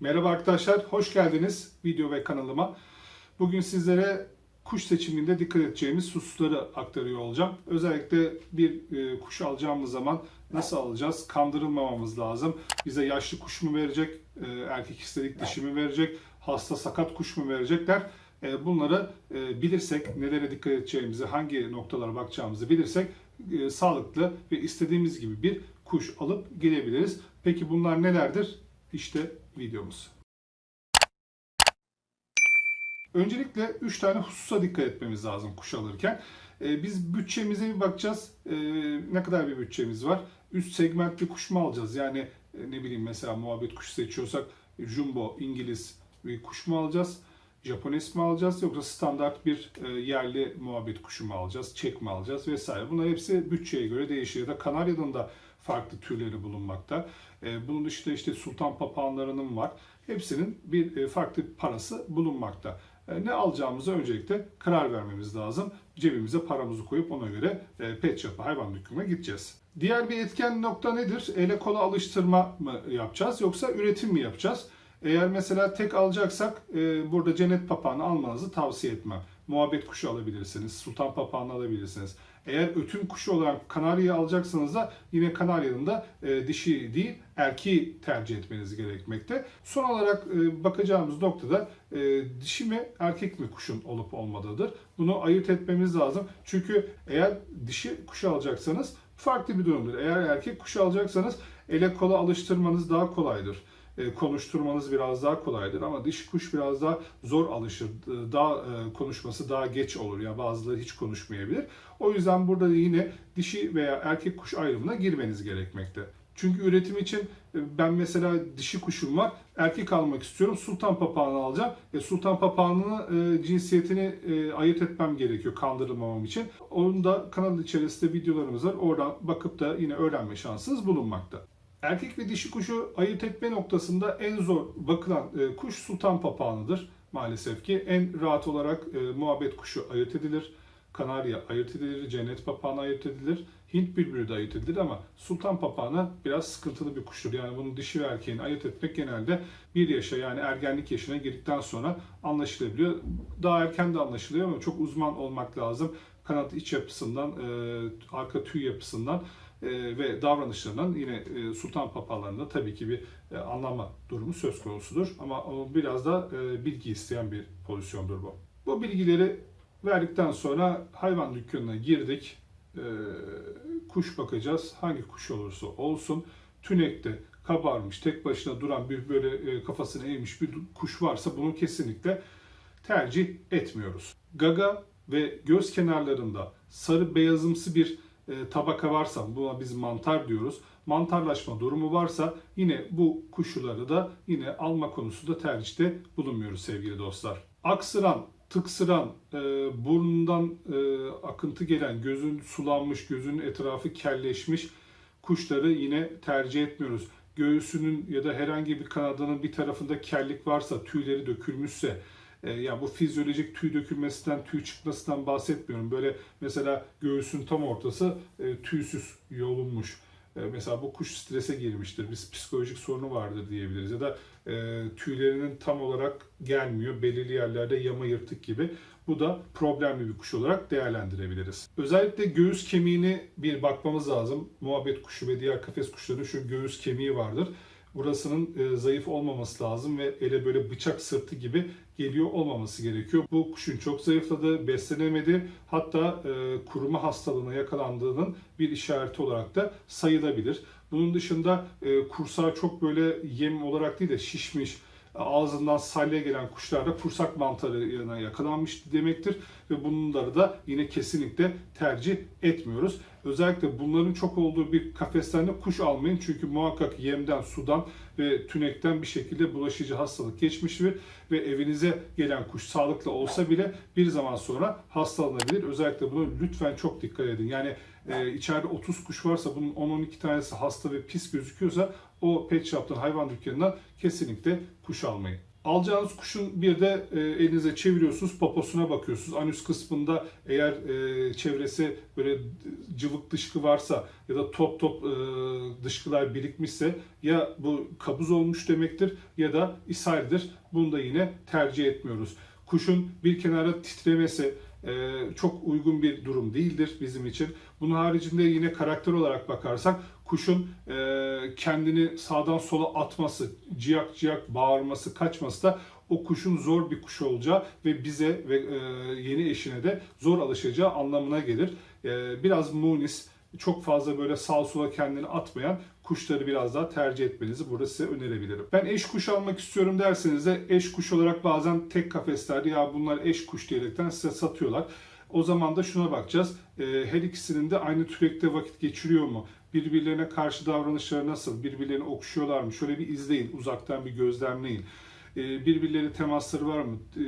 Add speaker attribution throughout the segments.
Speaker 1: Merhaba arkadaşlar, hoş geldiniz video ve kanalıma. Bugün sizlere kuş seçiminde dikkat edeceğimiz hususları aktarıyor olacağım. Özellikle bir e, kuş alacağımız zaman nasıl alacağız? Kandırılmamamız lazım. Bize yaşlı kuş mu verecek, e, erkek istedik dişi mi verecek, hasta sakat kuş mu verecekler? E, bunları e, bilirsek, nelere dikkat edeceğimizi, hangi noktalara bakacağımızı bilirsek e, sağlıklı ve istediğimiz gibi bir kuş alıp gelebiliriz. Peki bunlar nelerdir? İşte videomuz. Öncelikle 3 tane hususa dikkat etmemiz lazım kuş alırken. Ee, biz bütçemize bir bakacağız. Ee, ne kadar bir bütçemiz var? Üst segmentli kuş mu alacağız? Yani e, ne bileyim mesela muhabbet kuşu seçiyorsak e, jumbo, İngiliz bir kuş mu alacağız? Japones mi alacağız yoksa standart bir e, yerli muhabbet kuşu mu alacağız, çek mi alacağız vesaire. Bunlar hepsi bütçeye göre değişiyor. Ya da Kanarya'nın da farklı türleri bulunmakta. E, Bunun dışında işte sultan papağanlarının var. Hepsinin bir e, farklı parası bulunmakta. E, Ne alacağımıza öncelikle karar vermemiz lazım. Cebimize paramızı koyup ona göre pet shop'a, hayvan dükkanına gideceğiz. Diğer bir etken nokta nedir? Ele kola alıştırma mı yapacağız yoksa üretim mi yapacağız? Eğer mesela tek alacaksak burada cennet papağanı almanızı tavsiye etmem. Muhabbet kuşu alabilirsiniz, sultan papağanı alabilirsiniz. Eğer ötüm kuşu olarak kanarya alacaksanız da yine kanaryanın da e, dişi değil erkeği tercih etmeniz gerekmekte. Son olarak e, bakacağımız noktada e, dişi mi erkek mi kuşun olup olmadığıdır. Bunu ayırt etmemiz lazım. Çünkü eğer dişi kuşu alacaksanız farklı bir durumdur. Eğer erkek kuşu alacaksanız ele kola alıştırmanız daha kolaydır konuşturmanız biraz daha kolaydır ama dişi kuş biraz daha zor alışır. E, Daha e, konuşması daha geç olur. Ya bazıları hiç konuşmayabilir. O yüzden burada yine dişi veya erkek kuş ayrımına girmeniz gerekmekte. Çünkü üretim için e, ben mesela dişi kuşum var. Erkek almak istiyorum. Sultan papağanı alacağım. E, sultan papağanını e, cinsiyetini e, ayırt etmem gerekiyor kandırılmamam için. Onun da kanal içerisinde videolarımız var. Oradan bakıp da yine öğrenme şansınız bulunmakta. Erkek ve dişi kuşu ayırt etme noktasında en zor bakılan e, kuş sultan papağanıdır maalesef ki. En rahat olarak e, muhabbet kuşu ayırt edilir. Kanarya ayırt edilir, cennet papağanı ayırt edilir, Hint bülbülü de ayırt edilir ama sultan papağanı biraz sıkıntılı bir kuştur. Yani bunun dişi ve erkeğini ayırt etmek genelde bir yaşa yani ergenlik yaşına girdikten sonra anlaşılabiliyor. Daha erken de anlaşılıyor ama çok uzman olmak lazım. Kanat iç yapısından, e, arka tüy yapısından ve davranışlarından yine e, sultan papağanlarında tabii ki bir e, anlama durumu söz konusudur. Ama biraz da e, bilgi isteyen bir pozisyondur bu. Bu bilgileri verdikten sonra hayvan dükkanına girdik. E, kuş bakacağız. Hangi kuş olursa olsun. Tünekte kabarmış, tek başına duran bir böyle e, kafasını eğmiş bir kuş varsa bunu kesinlikle tercih etmiyoruz. Gaga ve göz kenarlarında sarı beyazımsı bir e, tabaka varsa buna biz mantar diyoruz. Mantarlaşma durumu varsa yine bu kuşuları da yine alma konusunda tercihte bulunmuyoruz sevgili dostlar. Aksıran, tıksıran, e, burnundan e, akıntı gelen, gözün sulanmış, gözünün etrafı kelleşmiş kuşları yine tercih etmiyoruz. Göğsünün ya da herhangi bir kanadının bir tarafında kellik varsa, tüyleri dökülmüşse, e, ya bu fizyolojik tüy dökülmesinden, tüy çıkmasından bahsetmiyorum. Böyle mesela göğsün tam ortası e, tüysüz yolunmuş. E, mesela bu kuş strese girmiştir. Bir psikolojik sorunu vardır diyebiliriz. Ya da e, tüylerinin tam olarak gelmiyor. Belirli yerlerde yama yırtık gibi. Bu da problemli bir kuş olarak değerlendirebiliriz. Özellikle göğüs kemiğini bir bakmamız lazım. Muhabbet kuşu ve diğer kafes kuşlarının şu göğüs kemiği vardır burasının e, zayıf olmaması lazım ve ele böyle bıçak sırtı gibi geliyor olmaması gerekiyor. Bu kuşun çok zayıfladı, beslenemedi. Hatta e, kuruma hastalığına yakalandığının bir işareti olarak da sayılabilir. Bunun dışında e, kursağı çok böyle yem olarak değil de şişmiş, ağzından salya gelen kuşlarda kursak mantarına yakalanmış demektir ve bunları da yine kesinlikle tercih etmiyoruz. Özellikle bunların çok olduğu bir kafeslerde kuş almayın çünkü muhakkak yemden, sudan ve tünekten bir şekilde bulaşıcı hastalık geçmiştir ve evinize gelen kuş sağlıklı olsa bile bir zaman sonra hastalanabilir. Özellikle bunu lütfen çok dikkat edin. Yani e, içeride 30 kuş varsa bunun 10-12 tanesi hasta ve pis gözüküyorsa o pet shop'tan hayvan dükkanından kesinlikle kuş almayın. Alacağınız kuşun bir de e, elinize çeviriyorsunuz, poposuna bakıyorsunuz. Anüs kısmında eğer e, çevresi böyle cıvık dışkı varsa ya da top top e, dışkılar birikmişse ya bu kabuz olmuş demektir ya da ishaldir. Bunu da yine tercih etmiyoruz. Kuşun bir kenara titremesi çok uygun bir durum değildir bizim için. Bunun haricinde yine karakter olarak bakarsak kuşun e, kendini sağdan sola atması, ciyak ciyak bağırması, kaçması da o kuşun zor bir kuş olacağı ve bize ve e, yeni eşine de zor alışacağı anlamına gelir. E, biraz munis, çok fazla böyle sağ sola kendini atmayan kuşları biraz daha tercih etmenizi burada size önerebilirim. Ben eş kuş almak istiyorum derseniz de eş kuş olarak bazen tek kafeslerde ya bunlar eş kuş diyerekten size satıyorlar. O zaman da şuna bakacağız. Ee, her ikisinin de aynı türekte vakit geçiriyor mu? Birbirlerine karşı davranışları nasıl? Birbirlerini okşuyorlar mı? Şöyle bir izleyin. Uzaktan bir gözlemleyin. Ee, birbirleri temasları var mı? Ee,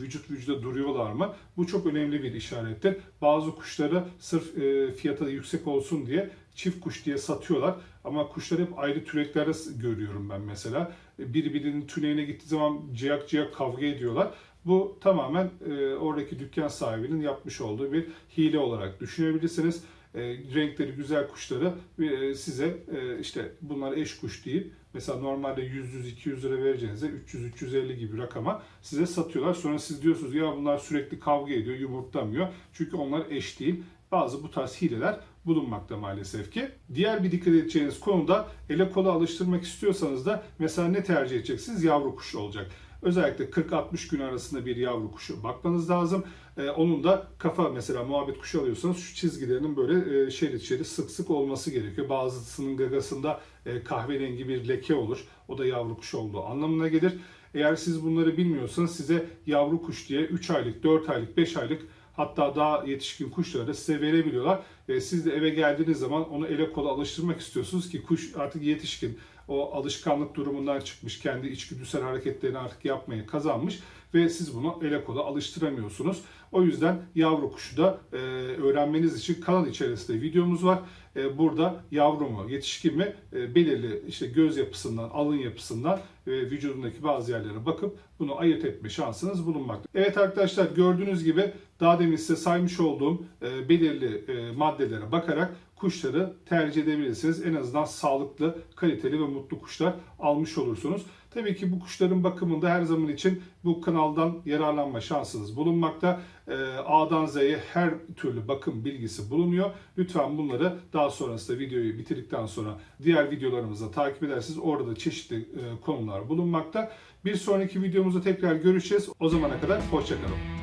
Speaker 1: vücut vücuda duruyorlar mı? Bu çok önemli bir işarettir. Bazı kuşları sırf e, fiyata yüksek olsun diye çift kuş diye satıyorlar. Ama kuşları hep ayrı türeklerde görüyorum ben mesela. E, Birbirinin tüneğine gittiği zaman ciyak ciyak kavga ediyorlar. Bu tamamen e, oradaki dükkan sahibinin yapmış olduğu bir hile olarak düşünebilirsiniz. E, renkleri güzel kuşları e, size e, işte bunlar eş kuş deyip mesela normalde 100-200 lira vereceğinize 300-350 gibi rakama size satıyorlar. Sonra siz diyorsunuz ya bunlar sürekli kavga ediyor, yumurtlamıyor. Çünkü onlar eş değil. Bazı bu tarz hileler bulunmakta maalesef ki. Diğer bir dikkat edeceğiniz konu da ele kola alıştırmak istiyorsanız da mesela ne tercih edeceksiniz? Yavru kuş olacak. Özellikle 40-60 gün arasında bir yavru kuşu bakmanız lazım. Ee, onun da kafa mesela muhabbet kuşu alıyorsanız şu çizgilerinin böyle e, şerit şerit sık sık olması gerekiyor. Bazısının gagasında e, kahverengi bir leke olur. O da yavru kuş olduğu anlamına gelir. Eğer siz bunları bilmiyorsanız size yavru kuş diye 3 aylık, 4 aylık, 5 aylık hatta daha yetişkin kuşları da size verebiliyorlar. Siz de eve geldiğiniz zaman onu ele kola alıştırmak istiyorsunuz ki kuş artık yetişkin. O alışkanlık durumundan çıkmış, kendi içgüdüsel hareketlerini artık yapmaya kazanmış ve siz bunu ele kola alıştıramıyorsunuz. O yüzden yavru kuşu da e, öğrenmeniz için kanal içerisinde videomuz var. E, burada yavru mu, yetişkin mi e, belirli işte göz yapısından, alın yapısından ve vücudundaki bazı yerlere bakıp bunu ayırt etme şansınız bulunmakta. Evet arkadaşlar gördüğünüz gibi daha demin size saymış olduğum e, belirli e, maddelere bakarak kuşları tercih edebilirsiniz. En azından sağlıklı, kaliteli ve mutlu kuşlar almış olursunuz. Tabii ki bu kuşların bakımında her zaman için bu kanaldan yararlanma şansınız bulunmakta. Ee, A'dan Z'ye her türlü bakım bilgisi bulunuyor. Lütfen bunları daha sonrasında videoyu bitirdikten sonra diğer videolarımızda takip edersiniz. Orada da çeşitli e, konular bulunmakta. Bir sonraki videomuzda tekrar görüşeceğiz. O zamana kadar hoşçakalın.